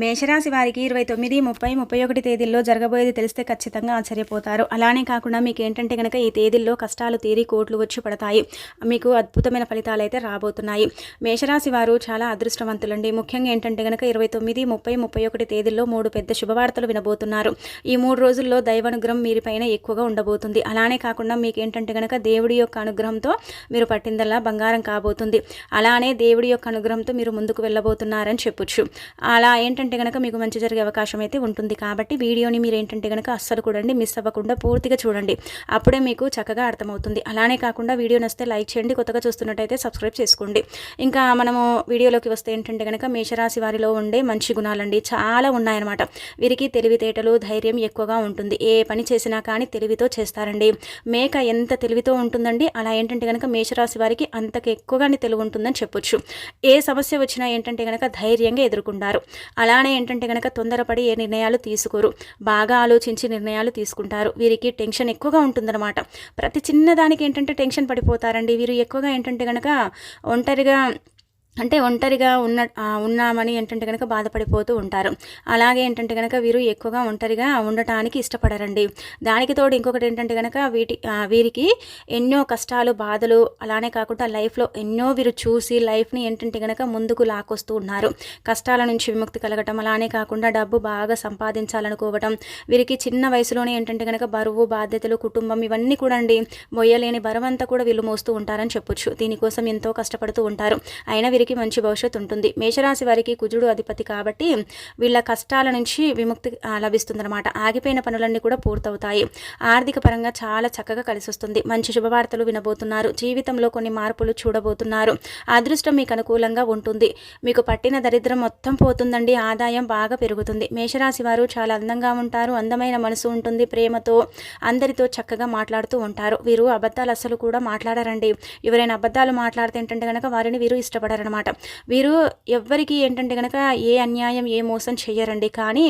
మేషరాశి వారికి ఇరవై తొమ్మిది ముప్పై ముప్పై ఒకటి తేదీల్లో జరగబోయేది తెలిస్తే ఖచ్చితంగా ఆశ్చర్యపోతారు. అలానే కాకుండా మీకు ఏంటంటే కనుక ఈ తేదీల్లో కష్టాలు తీరి కోట్లు వచ్చి పడతాయి. మీకు అద్భుతమైన ఫలితాలు అయితే రాబోతున్నాయి. మేషరాశి వారు చాలా అదృష్టవంతులండి. ముఖ్యంగా ఏంటంటే కనుక ఇరవై తొమ్మిది ముప్పై ముప్పై ఒకటి తేదీల్లో మూడు పెద్ద శుభవార్తలు వినబోతున్నారు. ఈ మూడు రోజుల్లో దైవానుగ్రహం మీరిపైన ఎక్కువగా ఉండబోతుంది. అలానే కాకుండా మీకు ఏంటంటే కనుక దేవుడి యొక్క అనుగ్రహంతో మీరు పట్టిందల్లా బంగారం కాబోతుంది. అలానే దేవుడి యొక్క అనుగ్రహంతో మీరు ముందుకు వెళ్ళబోతున్నారని చెప్పొచ్చు. అలా ఏంటంటే కనుక మీకు మంచి జరిగే అవకాశం అయితే ఉంటుంది కాబట్టి వీడియోని మీరు ఏంటంటే కనుక అస్సలు కూడండి మిస్ అవ్వకుండా పూర్తిగా చూడండి. అప్పుడే మీకు చక్కగా అర్థమవుతుంది. అలానే కాకుండా వీడియో నస్తే లైక్ చేయండి కొత్తగా చూస్తున్నట్టయితే సబ్స్క్రైబ్ చేసుకోండి. ఇంకా మనము వీడియోలోకి వస్తే ఏంటంటే కనుక మేషరాశి వారిలో ఉండే మంచి గుణాలండి చాలా ఉన్నాయన్నమాట. వీరికి తెలివితేటలు ధైర్యం ఎక్కువగా ఉంటుంది. ఏ పని చేసినా కానీ తెలివితో చేస్తారండి. మేక ఎంత తెలివితో ఉంటుందండి? అలా ఏంటంటే కనుక మేషరాశి వారికి అంతకు ఎక్కువగానే తెలివి ఉంటుందని చెప్పొచ్చు. ఏ సమస్య వచ్చినా ఏంటంటే కనుక ధైర్యంగా ఎదుర్కొంటారు. అలా అలానే ఏంటంటే కనుక తొందరపడి ఏ నిర్ణయాలు తీసుకోరు. బాగా ఆలోచించి నిర్ణయాలు తీసుకుంటారు. వీరికి టెన్షన్ ఎక్కువగా ఉంటుందన్నమాట. ప్రతి చిన్నదానికి ఏంటంటే టెన్షన్ పడిపోతారండి. వీరు ఎక్కువగా ఏంటంటే కనుక ఒంటరిగా అంటే ఒంటరిగా ఉన్న ఉన్నామని ఏంటంటే కనుక బాధపడిపోతూ ఉంటారు. అలాగే ఏంటంటే కనుక వీరు ఎక్కువగా ఒంటరిగా ఉండటానికి ఇష్టపడరండి. దానికి తోడు ఇంకొకటి ఏంటంటే కనుక వీటి వీరికి ఎన్నో కష్టాలు బాధలు అలానే కాకుండా లైఫ్లో ఎన్నో వీరు చూసి లైఫ్ని ఏంటంటే కనుక ముందుకు లాక్కొస్తూ ఉన్నారు. కష్టాల నుంచి విముక్తి కలగటం అలానే కాకుండా డబ్బు బాగా సంపాదించాలనుకోవటం వీరికి చిన్న వయసులోనే ఏంటంటే కనుక బరువు బాధ్యతలు కుటుంబం ఇవన్నీ కూడా అండి మొయ్యలేని బరువంతా కూడా వీళ్ళు మోస్తూ ఉంటారని చెప్పొచ్చు. దీనికోసం ఎంతో కష్టపడుతూ ఉంటారు. అయినా వీరికి మంచి భవిష్యత్తు ఉంటుంది. మేషరాశి వారికి కుజుడు అధిపతి కాబట్టి వీళ్ళ కష్టాల నుంచి విముక్తి లభిస్తుందన్నమాట. ఆగిపోయిన పనులన్నీ కూడా పూర్తవుతాయి. ఆర్థిక పరంగా చాలా చక్కగా కలిసి వస్తుంది మంచి శుభవార్తలు వినబోతున్నారు. జీవితంలో కొన్ని మార్పులు చూడబోతున్నారు. అదృష్టం మీకు అనుకూలంగా ఉంటుంది. మీకు పట్టిన దరిద్రం మొత్తం పోతుందండి. ఆదాయం బాగా పెరుగుతుంది. మేషరాశి వారు చాలా అందంగా ఉంటారు. అందమైన మనసు ఉంటుంది. ప్రేమతో అందరితో చక్కగా మాట్లాడుతూ ఉంటారు. వీరు అబద్ధాలు అసలు కూడా మాట్లాడారండి. ఎవరైనా అబద్ధాలు మాట్లాడితే ఏంటంటే కనుక వారిని వీరు ఇష్టపడారనమాట వీరు ఎవ్వరికి ఏంటంటే కనుక ఏ అన్యాయం ఏ మోసం చేయరండి కానీ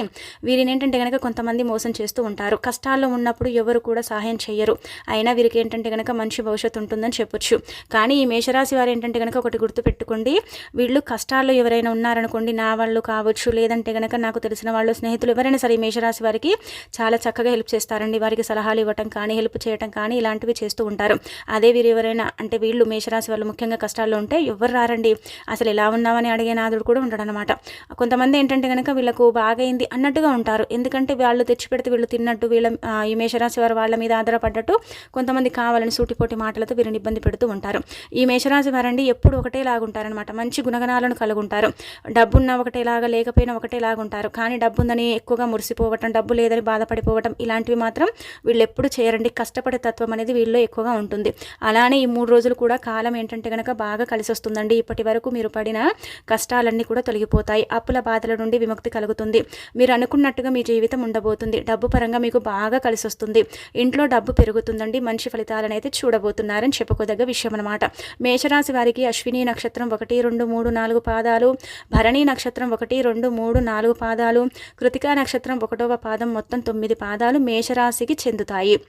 వీరిని ఏంటంటే కనుక కొంతమంది మోసం చేస్తూ ఉంటారు. కష్టాల్లో ఉన్నప్పుడు ఎవరు కూడా సహాయం చేయరు అయినా వీరికి ఏంటంటే కనుక మంచి భవిష్యత్తు ఉంటుందని చెప్పొచ్చు. కానీ ఈ మేషరాశి వారు ఏంటంటే కనుక ఒకటి గుర్తు పెట్టుకోండి వీళ్ళు కష్టాల్లో ఎవరైనా ఉన్నారనుకోండి నా వాళ్ళు కావచ్చు లేదంటే కనుక నాకు తెలిసిన వాళ్ళు స్నేహితులు ఎవరైనా సరే ఈ మేషరాశి వారికి చాలా చక్కగా హెల్ప్ చేస్తారండి. వారికి సలహాలు ఇవ్వటం కానీ హెల్ప్ చేయటం కానీ ఇలాంటివి చేస్తూ ఉంటారు. అదే వీరు ఎవరైనా అంటే వీళ్ళు మేషరాశి వాళ్ళు ముఖ్యంగా కష్టాల్లో ఉంటే ఎవరు రారండి? అసలు ఎలా ఉన్నామని అడిగే నాదుడు కూడా ఉంటాడనమాట కొంతమంది ఏంటంటే కనుక వీళ్ళకు బాగైంది అన్నట్టుగా ఉంటారు. ఎందుకంటే వాళ్ళు తెచ్చిపెడితే వీళ్ళు తిన్నట్టు వీళ్ళ ఈ మేషరాశి వారు వాళ్ళ మీద ఆధారపడ్డట్టు కొంతమంది కావాలని సూటిపోటి మాటలతో వీరిని ఇబ్బంది పెడుతూ ఉంటారు. ఈ మేషరాశి వారండి ఎప్పుడు ఒకటేలాగా ఉంటారనమాట మంచి గుణగణాలను కలుగుంటారు. డబ్బున్న ఒకటేలాగా లేకపోయినా ఒకటేలాగా ఉంటారు కానీ డబ్బు ఉందని ఎక్కువగా మురిసిపోవటం డబ్బు లేదని బాధపడిపోవటం ఇలాంటివి మాత్రం వీళ్ళు ఎప్పుడు చేయరండి. కష్టపడే తత్వం అనేది వీళ్ళు ఎక్కువగా ఉంటుంది. అలానే ఈ మూడు రోజులు కూడా కాలం ఏంటంటే కనుక బాగా కలిసి వస్తుందండి ఇప్పటి వరకు మీరు పడిన కష్టాలన్నీ కూడా తొలగిపోతాయి. అప్పుల బాధల నుండి విముక్తి కలుగుతుంది. మీరు అనుకున్నట్టుగా మీ జీవితం ఉండబోతుంది. డబ్బు పరంగా మీకు బాగా కలిసి వస్తుంది ఇంట్లో డబ్బు పెరుగుతుందండి. మంచి ఫలితాలను అయితే చూడబోతున్నారని చెప్పుకోదగ్గ విషయం అనమాట మేషరాశి వారికి అశ్విని నక్షత్రం ఒకటి రెండు మూడు నాలుగు పాదాలు. భరణి నక్షత్రం ఒకటి రెండు మూడు నాలుగు పాదాలు. కృతికా నక్షత్రం ఒకటవ పాదం మొత్తం తొమ్మిది పాదాలు మేషరాశికి చెందుతాయి.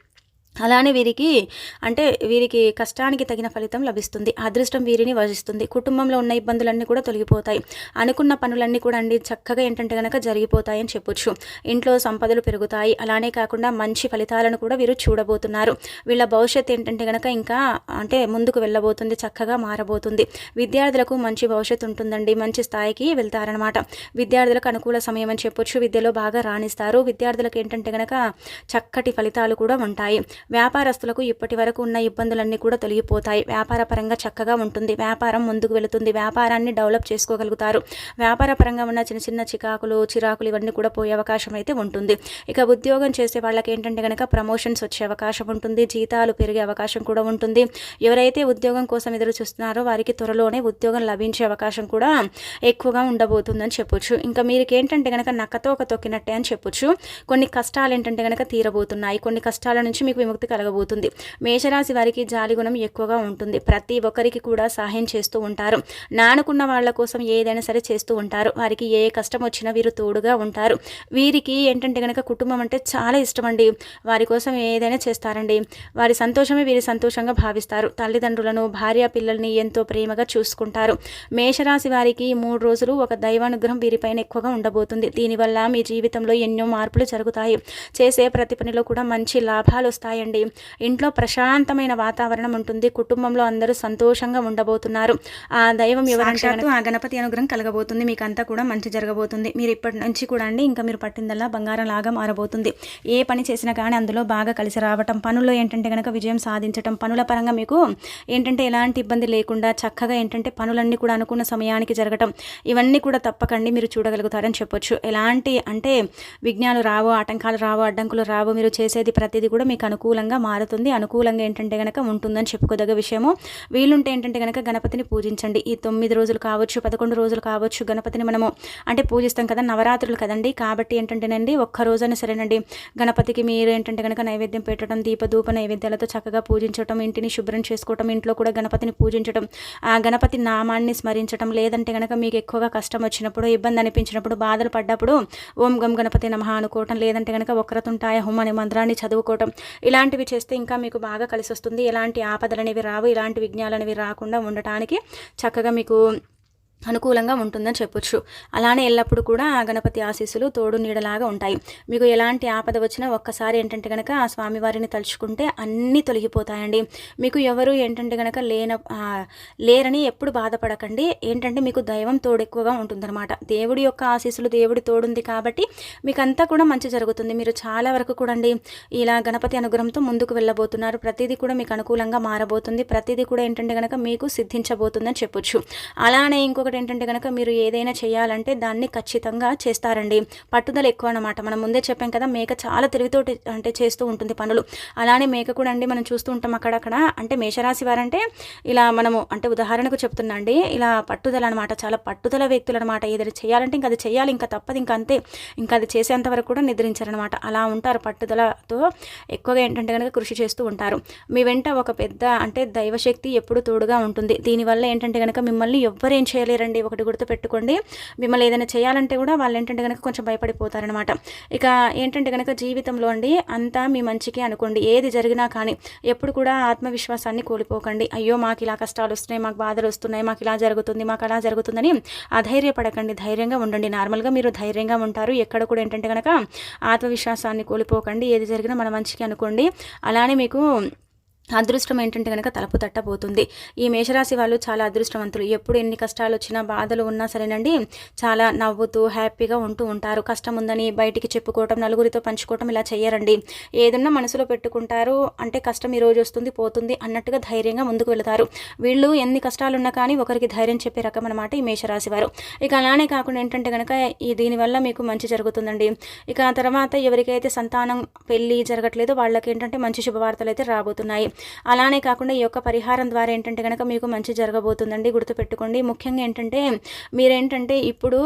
అలానే వీరికి అంటే వీరికి కష్టానికి తగిన ఫలితం లభిస్తుంది. అదృష్టం వీరిని వహిస్తుంది కుటుంబంలో ఉన్న ఇబ్బందులన్నీ కూడా తొలగిపోతాయి. అనుకున్న పనులన్నీ కూడా అండి చక్కగా ఏంటంటే కనుక జరిగిపోతాయని చెప్పొచ్చు. ఇంట్లో సంపదలు పెరుగుతాయి. అలానే కాకుండా మంచి ఫలితాలను కూడా వీరు చూడబోతున్నారు. వీళ్ళ భవిష్యత్తు ఏంటంటే కనుక ఇంకా అంటే ముందుకు వెళ్ళబోతుంది చక్కగా మారబోతుంది. విద్యార్థులకు మంచి భవిష్యత్తు ఉంటుందండి. మంచి స్థాయికి వెళ్తారనమాట విద్యార్థులకు అనుకూల సమయం అని చెప్పొచ్చు. విద్యలో బాగా రాణిస్తారు. విద్యార్థులకు ఏంటంటే కనుక చక్కటి ఫలితాలు కూడా ఉంటాయి. వ్యాపారస్తులకు ఇప్పటి వరకు ఉన్న ఇబ్బందులన్నీ కూడా తొలగిపోతాయి. వ్యాపార పరంగా చక్కగా ఉంటుంది. వ్యాపారం ముందుకు వెళుతుంది. వ్యాపారాన్ని డెవలప్ చేసుకోగలుగుతారు. వ్యాపార పరంగా ఉన్న చిన్న చిన్న చికాకులు చిరాకులు ఇవన్నీ కూడా పోయే అవకాశం అయితే ఉంటుంది. ఇక ఉద్యోగం చేసే వాళ్ళకి ఏంటంటే కనుక ప్రమోషన్స్ వచ్చే అవకాశం ఉంటుంది. జీతాలు పెరిగే అవకాశం కూడా ఉంటుంది. ఎవరైతే ఉద్యోగం కోసం ఎదురు చూస్తున్నారో వారికి త్వరలోనే ఉద్యోగం లభించే అవకాశం కూడా ఎక్కువగా ఉండబోతుందని చెప్పొచ్చు. ఇంకా మీకు ఏంటంటే కనుక నక్కతో ఒక తొక్కినట్టే అని చెప్పొచ్చు. కొన్ని కష్టాలు ఏంటంటే కనుక తీరబోతున్నాయి. కొన్ని కష్టాల నుంచి మీకు విముక్తి కలగబోతుంది. మేషరాశి వారికి జాలి గుణం ఎక్కువగా ఉంటుంది. ప్రతి ఒక్కరికి కూడా సహాయం చేస్తూ ఉంటారు. నానుకున్న వాళ్ళ కోసం ఏదైనా సరే చేస్తూ ఉంటారు. వారికి ఏ కష్టం వచ్చినా వీరు తోడుగా ఉంటారు. వీరికి ఏంటంటే కనుక కుటుంబం అంటే చాలా ఇష్టం అండి వారి కోసం ఏదైనా చేస్తారండి. వారి సంతోషమే వీరి సంతోషంగా భావిస్తారు. తల్లిదండ్రులను భార్య పిల్లల్ని ఎంతో ప్రేమగా చూసుకుంటారు. మేషరాశి వారికి మూడు రోజులు ఒక దైవానుగ్రహం వీరిపైన ఎక్కువగా ఉండబోతుంది. దీనివల్ల మీ జీవితంలో ఎన్నో మార్పులు జరుగుతాయి. చేసే ప్రతి పనిలో కూడా మంచి లాభాలు వస్తాయి వస్తాయండి ఇంట్లో ప్రశాంతమైన వాతావరణం ఉంటుంది. కుటుంబంలో అందరూ సంతోషంగా ఉండబోతున్నారు. ఆ దైవం ఎవరంటే ఆ గణపతి అనుగ్రహం కలగబోతుంది. మీకు అంతా కూడా మంచి జరగబోతుంది. మీరు ఇప్పటి నుంచి కూడా అండి ఇంకా మీరు పట్టిందల్లా బంగారం లాగా మారబోతుంది. ఏ పని చేసినా కానీ అందులో బాగా కలిసి రావటం పనుల్లో ఏంటంటే కనుక విజయం సాధించటం పనుల పరంగా మీకు ఏంటంటే ఎలాంటి ఇబ్బంది లేకుండా చక్కగా ఏంటంటే పనులన్నీ కూడా అనుకున్న సమయానికి జరగటం ఇవన్నీ కూడా తప్పకండి. మీరు చూడగలుగుతారని చెప్పొచ్చు. ఎలాంటి అంటే విఘ్నాలు రావు ఆటంకాలు రావు అడ్డంకులు రావు మీరు చేసేది ప్రతిదీ కూడా మీకు అనుకూలంగా మారుతుంది. అనుకూలంగా ఏంటంటే కనుక ఉంటుందని చెప్పుకోదగ్గ విషయము. వీలుంటే ఏంటంటే కనుక గణపతిని పూజించండి. ఈ తొమ్మిది రోజులు కావచ్చు పదకొండు రోజులు కావచ్చు గణపతిని మనము అంటే పూజిస్తాం కదా నవరాత్రులు కదండి. కాబట్టి ఏంటంటేనండి ఒక్క రోజైనా సరేనండి. గణపతికి మీరు ఏంటంటే కనుక నైవేద్యం పెట్టడం దీపధూప నైవేద్యాలతో చక్కగా పూజించడం ఇంటిని శుభ్రం చేసుకోవటం ఇంట్లో కూడా గణపతిని పూజించడం ఆ గణపతి నామాన్ని స్మరించడం లేదంటే కనుక మీకు ఎక్కువగా కష్టం వచ్చినప్పుడు ఇబ్బంది అనిపించినప్పుడు బాధలు పడ్డప్పుడు ఓం గం గణపతి నమహ అనుకోవటం లేదంటే కనుక వక్రతుంటాయ హోమ్ అనే మంత్రాన్ని చదువుకోవటం ఇలా ఇలాంటివి చేస్తే ఇంకా మీకు బాగా కలిసి వస్తుంది ఎలాంటి ఆపదలు అనేవి రావు. ఇలాంటి విఘ్నాలు అనేవి రాకుండా ఉండటానికి చక్కగా మీకు అనుకూలంగా ఉంటుందని చెప్పొచ్చు. అలానే ఎల్లప్పుడూ కూడా ఆ గణపతి ఆశీస్సులు తోడు నీడలాగా ఉంటాయి. మీకు ఎలాంటి ఆపద వచ్చినా ఒక్కసారి ఏంటంటే కనుక ఆ స్వామివారిని తలుచుకుంటే అన్నీ తొలగిపోతాయండి. మీకు ఎవరు ఏంటంటే కనుక లేన లేరని ఎప్పుడు బాధపడకండి. ఏంటంటే మీకు దైవం తోడు ఎక్కువగా ఉంటుందన్నమాట. దేవుడి యొక్క ఆశీస్సులు దేవుడి తోడుంది కాబట్టి మీకు అంతా కూడా మంచి జరుగుతుంది. మీరు చాలా వరకు కూడా అండి ఇలా గణపతి అనుగ్రహంతో ముందుకు వెళ్ళబోతున్నారు. ప్రతిదీ కూడా మీకు అనుకూలంగా మారబోతుంది. ప్రతిదీ కూడా ఏంటంటే కనుక మీకు సిద్ధించబోతుందని చెప్పొచ్చు. అలానే ఇంకొకటి ఇంకొకటి ఏంటంటే కనుక మీరు ఏదైనా చేయాలంటే దాన్ని ఖచ్చితంగా చేస్తారండి. పట్టుదల ఎక్కువ అనమాట మనం ముందే చెప్పాం కదా మేక చాలా తెలివితోటి అంటే చేస్తూ ఉంటుంది పనులు. అలానే మేక కూడా అండి మనం చూస్తూ ఉంటాం అక్కడక్కడ. అంటే మేషరాశి వారంటే ఇలా మనము అంటే ఉదాహరణకు చెప్తున్నా అండి ఇలా పట్టుదల అనమాట చాలా పట్టుదల వ్యక్తులు అనమాట ఏదైనా చేయాలంటే ఇంకా అది చేయాలి ఇంకా తప్పదు ఇంకా అంతే. ఇంకా అది చేసేంత వరకు కూడా నిద్రించారనమాట అలా ఉంటారు పట్టుదలతో. ఎక్కువగా ఏంటంటే కనుక కృషి చేస్తూ ఉంటారు. మీ వెంట ఒక పెద్ద అంటే దైవశక్తి ఎప్పుడు తోడుగా ఉంటుంది. దీనివల్ల ఏంటంటే కనుక మిమ్మల్ని ఎవ్వరేం చేయలేదు చేయరండి ఒకటి గుర్తు పెట్టుకోండి. మిమ్మల్ని ఏదైనా చేయాలంటే కూడా వాళ్ళు ఏంటంటే కనుక కొంచెం భయపడిపోతారనమాట ఇక ఏంటంటే కనుక జీవితంలో అండి అంతా మీ మంచికి అనుకోండి. ఏది జరిగినా కానీ ఎప్పుడు కూడా ఆత్మవిశ్వాసాన్ని కోల్పోకండి. అయ్యో మాకు ఇలా కష్టాలు వస్తున్నాయి మాకు బాధలు వస్తున్నాయి మాకు ఇలా జరుగుతుంది మాకు అలా జరుగుతుందని అధైర్యపడకండి. ధైర్యంగా ఉండండి. నార్మల్గా మీరు ధైర్యంగా ఉంటారు. ఎక్కడ కూడా ఏంటంటే కనుక ఆత్మవిశ్వాసాన్ని కోల్పోకండి. ఏది జరిగినా మన మంచికి అనుకోండి. అలానే మీకు అదృష్టం ఏంటంటే కనుక తలుపు తట్టబోతుంది. ఈ మేషరాశి వాళ్ళు చాలా అదృష్టవంతులు. ఎప్పుడు ఎన్ని కష్టాలు వచ్చినా బాధలు ఉన్నా సరేనండి చాలా నవ్వుతూ హ్యాపీగా ఉంటూ ఉంటారు. కష్టం ఉందని బయటికి చెప్పుకోవటం నలుగురితో పంచుకోవటం ఇలా చేయరండి ఏదన్నా మనసులో పెట్టుకుంటారు అంటే కష్టం ఈ రోజు వస్తుంది పోతుంది అన్నట్టుగా ధైర్యంగా ముందుకు వెళతారు. వీళ్ళు ఎన్ని కష్టాలు ఉన్నా కానీ ఒకరికి ధైర్యం చెప్పే రకం అనమాట ఈ మేషరాశి వారు. ఇక అలానే కాకుండా ఏంటంటే కనుక ఈ దీనివల్ల మీకు మంచి జరుగుతుందండి. ఇక తర్వాత ఎవరికైతే సంతానం పెళ్ళి జరగట్లేదో వాళ్ళకి ఏంటంటే మంచి శుభవార్తలు అయితే రాబోతున్నాయి. అలానే కాకుండా ఈ యొక్క పరిహారం ద్వారా ఏంటంటే కనుక మీకు మంచి జరగబోతుందండి. గుర్తుపెట్టుకోండి. ముఖ్యంగా ఏంటంటే మీరేంటంటే ఇప్పుడు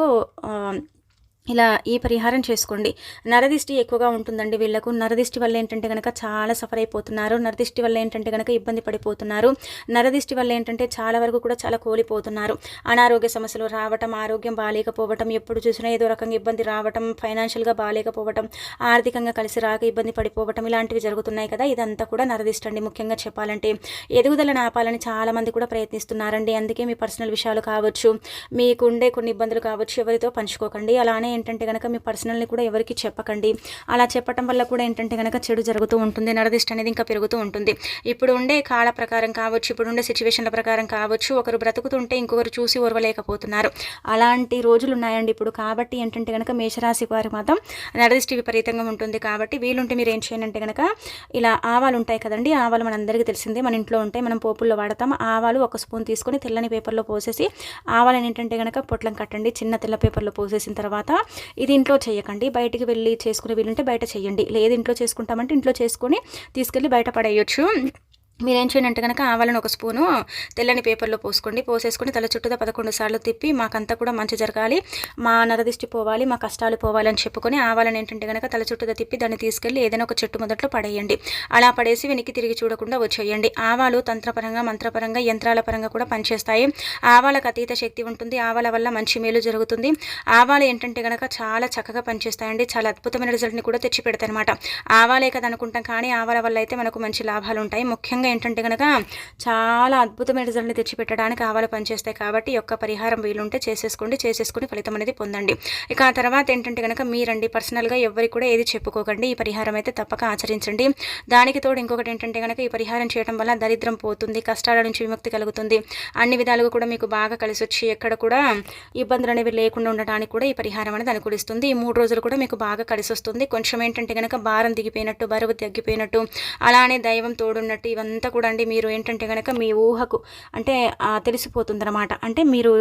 ఇలా ఈ పరిహారం చేసుకోండి. నరదిష్టి ఎక్కువగా ఉంటుందండి వీళ్ళకు. నరదిష్టి వల్ల ఏంటంటే కనుక చాలా సఫర్ అయిపోతున్నారు. నరదిష్టి వల్ల ఏంటంటే కనుక ఇబ్బంది పడిపోతున్నారు. నరదిష్టి వల్ల ఏంటంటే చాలా వరకు కూడా చాలా కోలిపోతున్నారు. అనారోగ్య సమస్యలు రావటం ఆరోగ్యం బాగాలేకపోవటం ఎప్పుడు చూసినా ఏదో రకంగా ఇబ్బంది రావటం ఫైనాన్షియల్గా బాగాలేకపోవటం ఆర్థికంగా కలిసి రాక ఇబ్బంది పడిపోవటం ఇలాంటివి జరుగుతున్నాయి కదా. ఇదంతా కూడా నరదిష్టి అండి ముఖ్యంగా చెప్పాలంటే. ఎదుగుదల ఆపాలని చాలామంది కూడా ప్రయత్నిస్తున్నారండి. అందుకే మీ పర్సనల్ విషయాలు కావచ్చు మీకు ఉండే కొన్ని ఇబ్బందులు కావచ్చు ఎవరితో పంచుకోకండి. అలానే ఏంటంటే కనుక మీ పర్సనల్ని కూడా ఎవరికి చెప్పకండి. అలా చెప్పటం వల్ల కూడా ఏంటంటే కనుక చెడు జరుగుతూ ఉంటుంది నరదిష్ట అనేది ఇంకా పెరుగుతూ ఉంటుంది. ఇప్పుడు ఉండే కాల ప్రకారం కావచ్చు ఇప్పుడు ఉండే సిచ్యువేషన్ల ప్రకారం కావచ్చు ఒకరు బ్రతుకుతుంటే ఇంకొకరు చూసి ఓర్వలేకపోతున్నారు. అలాంటి రోజులు ఉన్నాయండి ఇప్పుడు. కాబట్టి ఏంటంటే కనుక మేషరాశి వారి మాత్రం నరదిష్టి విపరీతంగా ఉంటుంది. కాబట్టి వీలుంటే మీరు ఏం చేయండి కనుక ఇలా ఆవాలు ఉంటాయి కదండి ఆవాలు మనందరికీ తెలిసిందే. మన ఇంట్లో ఉంటాయి మనం పోపుల్లో వాడతాం. ఆవాలు ఒక స్పూన్ తీసుకొని తెల్లని పేపర్లో పోసేసి ఆవాలని ఏంటంటే కనుక పొట్లం కట్టండి చిన్న తెల్ల పేపర్లో పోసేసిన తర్వాత ఇది ఇంట్లో చేయకండి. బయటికి వెళ్ళి చేసుకునే వీలుంటే బయట చేయండి. లేదు ఇంట్లో చేసుకుంటామంటే ఇంట్లో చేసుకొని తీసుకెళ్ళి బయట పడేయచ్చు. మీరేం చేయండి అంటే కనుక ఆవాలను ఒక స్పూను తెల్లని పేపర్లో పోసుకోండి. పోసేసుకొని తల చుట్టూతో పదకొండు సార్లు తిప్పి మాకంతా కూడా మంచి జరగాలి. మా నరదిష్టి పోవాలి మా కష్టాలు పోవాలని చెప్పుకొని ఆవాలను ఏంటంటే కనుక తల చుట్టూతో తిప్పి దాన్ని తీసుకెళ్ళి ఏదైనా ఒక చెట్టు మొదట్లో పడేయండి. అలా పడేసి వెనక్కి తిరిగి చూడకుండా వచ్చేయండి. ఆవాలు తంత్రపరంగా మంత్రపరంగా యంత్రాల పరంగా కూడా పనిచేస్తాయి. ఆవాలకు అతీత శక్తి ఉంటుంది. ఆవాల వల్ల మంచి మేలు జరుగుతుంది. ఆవాలు ఏంటంటే కనుక చాలా చక్కగా పనిచేస్తాయండి. చాలా అద్భుతమైన రిజల్ట్ని కూడా తెచ్చి పెడతాయి అనమాట ఆవాలే కదా అనుకుంటాం కానీ ఆవాల వల్ల అయితే మనకు మంచి లాభాలు ఉంటాయి. ముఖ్యంగా ఏంటంటే కనుక చాలా అద్భుతమైన రిజల్ట్ని తెచ్చిపెట్టడానికి ఆవాలు పనిచేస్తాయి కాబట్టి యొక్క పరిహారం వీలుంటే చేసేసుకోండి చేసేసుకుని ఫలితం అనేది పొందండి. ఇక ఆ తర్వాత ఏంటంటే కనుక మీరండి పర్సనల్గా ఎవరికి కూడా ఏది చెప్పుకోకండి ఈ పరిహారం అయితే తప్పక ఆచరించండి. దానికి తోడు ఇంకొకటి ఏంటంటే కనుక ఈ పరిహారం చేయడం వల్ల దరిద్రం పోతుంది కష్టాల నుంచి విముక్తి కలుగుతుంది. అన్ని విధాలుగా కూడా మీకు బాగా కలిసి వచ్చి ఎక్కడ కూడా ఇబ్బందులు అనేవి లేకుండా ఉండడానికి కూడా ఈ పరిహారం అనేది అనుకూలిస్తుంది. ఈ మూడు రోజులు కూడా మీకు బాగా కలిసి వస్తుంది కొంచెం ఏంటంటే కనుక భారం దిగిపోయినట్టు బరువు తగ్గిపోయినట్టు అలానే దైవం తోడున్నట్టు ఇవన్నీ ఇదంతా కూడా అండి మీరు ఏంటంటే కనుక మీ ఊహకు అంటే తెలిసిపోతుందన్నమాట. అంటే మీరు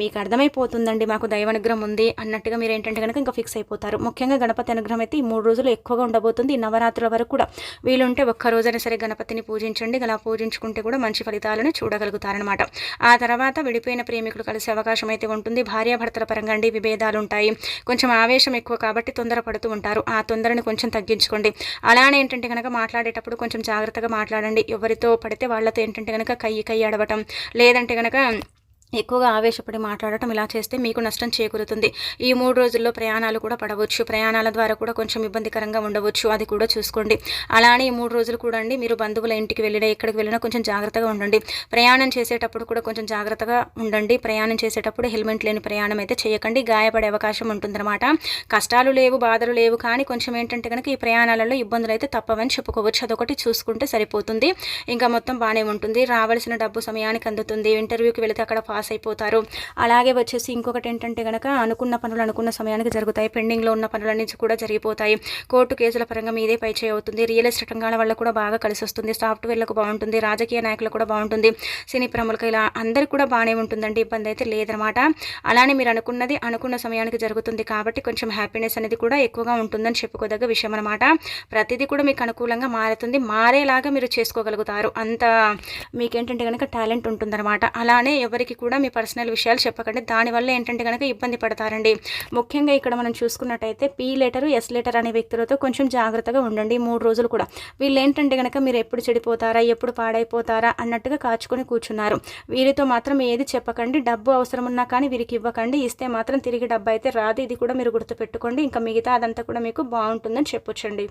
మీకు అర్థమైపోతుందండి మాకు దైవానుగ్రహం ఉంది అన్నట్టుగా మీరు ఏంటంటే కనుక ఇంకా ఫిక్స్ అయిపోతారు. ముఖ్యంగా గణపతి అనుగ్రహం అయితే ఈ మూడు రోజులు ఎక్కువగా ఉండబోతుంది. ఈ నవరాత్రుల వరకు కూడా వీలుంటే ఒక్క రోజైనా సరే గణపతిని పూజించండి. అలా పూజించుకుంటే కూడా మంచి ఫలితాలను చూడగలుగుతారనమాట ఆ తర్వాత విడిపోయిన ప్రేమికులు కలిసే అవకాశం అయితే ఉంటుంది. భార్యాభర్తల పరంగా అండి విభేదాలు ఉంటాయి. కొంచెం ఆవేశం ఎక్కువ కాబట్టి తొందరపడుతూ ఉంటారు. ఆ తొందరని కొంచెం తగ్గించుకోండి. అలానే ఏంటంటే కనుక మాట్లాడేటప్పుడు కొంచెం జాగ్రత్తగా మాట్లాడాలి మాట్లాడండి. ఎవరితో పడితే వాళ్ళతో ఏంటంటే కనుక కయ్యి కయ్యి అడవటం లేదంటే కనుక ఎక్కువగా ఆవేశపడి మాట్లాడటం ఇలా చేస్తే మీకు నష్టం చేకూరుతుంది. ఈ మూడు రోజుల్లో ప్రయాణాలు కూడా పడవచ్చు. ప్రయాణాల ద్వారా కూడా కొంచెం ఇబ్బందికరంగా ఉండవచ్చు. అది కూడా చూసుకోండి. అలానే ఈ మూడు రోజులు కూడా అండి మీరు బంధువుల ఇంటికి వెళ్ళినా ఎక్కడికి వెళ్ళినా కొంచెం జాగ్రత్తగా ఉండండి. ప్రయాణం చేసేటప్పుడు కూడా కొంచెం జాగ్రత్తగా ఉండండి. ప్రయాణం చేసేటప్పుడు హెల్మెట్ లేని ప్రయాణం అయితే చేయకండి. గాయపడే అవకాశం ఉంటుందన్నమాట. కష్టాలు లేవు బాధలు లేవు కానీ కొంచెం ఏంటంటే కనుక ఈ ప్రయాణాలలో ఇబ్బందులు అయితే తప్పవని చెప్పుకోవచ్చు. అదొకటి చూసుకుంటే సరిపోతుంది. ఇంకా మొత్తం బాగానే ఉంటుంది. రావాల్సిన డబ్బు సమయానికి అందుతుంది. ఇంటర్వ్యూకి వెళితే అక్కడ ఫాస్ట్ పాస్ అయిపోతారు అలాగే వచ్చేసి ఇంకొకటి ఏంటంటే కనుక అనుకున్న పనులు అనుకున్న సమయానికి జరుగుతాయి. పెండింగ్లో ఉన్న పనులన్నీ కూడా జరిగిపోతాయి. కోర్టు కేసుల పరంగా మీదే పైచే అవుతుంది రియల్ ఎస్టేట్ రంగాల వల్ల కూడా బాగా కలిసి వస్తుంది సాఫ్ట్వేర్లకు బాగుంటుంది. రాజకీయ నాయకులకు కూడా బాగుంటుంది. సినీ ప్రముఖులకు ఇలా అందరికీ కూడా బాగానే ఉంటుందండి. ఇబ్బంది అయితే లేదనమాట. అలానే మీరు అనుకున్నది అనుకున్న సమయానికి జరుగుతుంది కాబట్టి కొంచెం హ్యాపీనెస్ అనేది కూడా ఎక్కువగా ఉంటుందని చెప్పుకోదగ్గ విషయం అనమాట ప్రతిదీ కూడా మీకు అనుకూలంగా మారుతుంది. మారేలాగా మీరు చేసుకోగలుగుతారు. అంత మీకేంటంటే కనుక టాలెంట్ ఉంటుందన్నమాట అలానే ఎవరికి కూడా మీ పర్సనల్ విషయాలు చెప్పకండి. దానివల్ల ఏంటంటే కనుక ఇబ్బంది పడతారండి. ముఖ్యంగా ఇక్కడ మనం చూసుకున్నట్టయితే పీ లెటర్ ఎస్ లెటర్ అనే వ్యక్తులతో కొంచెం జాగ్రత్తగా ఉండండి. మూడు రోజులు కూడా. వీళ్ళు ఏంటంటే కనుక మీరు ఎప్పుడు చెడిపోతారా ఎప్పుడు పాడైపోతారా అన్నట్టుగా కాచుకొని కూర్చున్నారు. వీరితో మాత్రం ఏది చెప్పకండి. డబ్బు అవసరం ఉన్నా కానీ వీరికి ఇవ్వకండి. ఇస్తే మాత్రం తిరిగి డబ్బు అయితే రాదు. ఇది కూడా మీరు గుర్తుపెట్టుకోండి. ఇంకా మిగతా అదంతా కూడా మీకు బాగుంటుందని చెప్పొచ్చండి.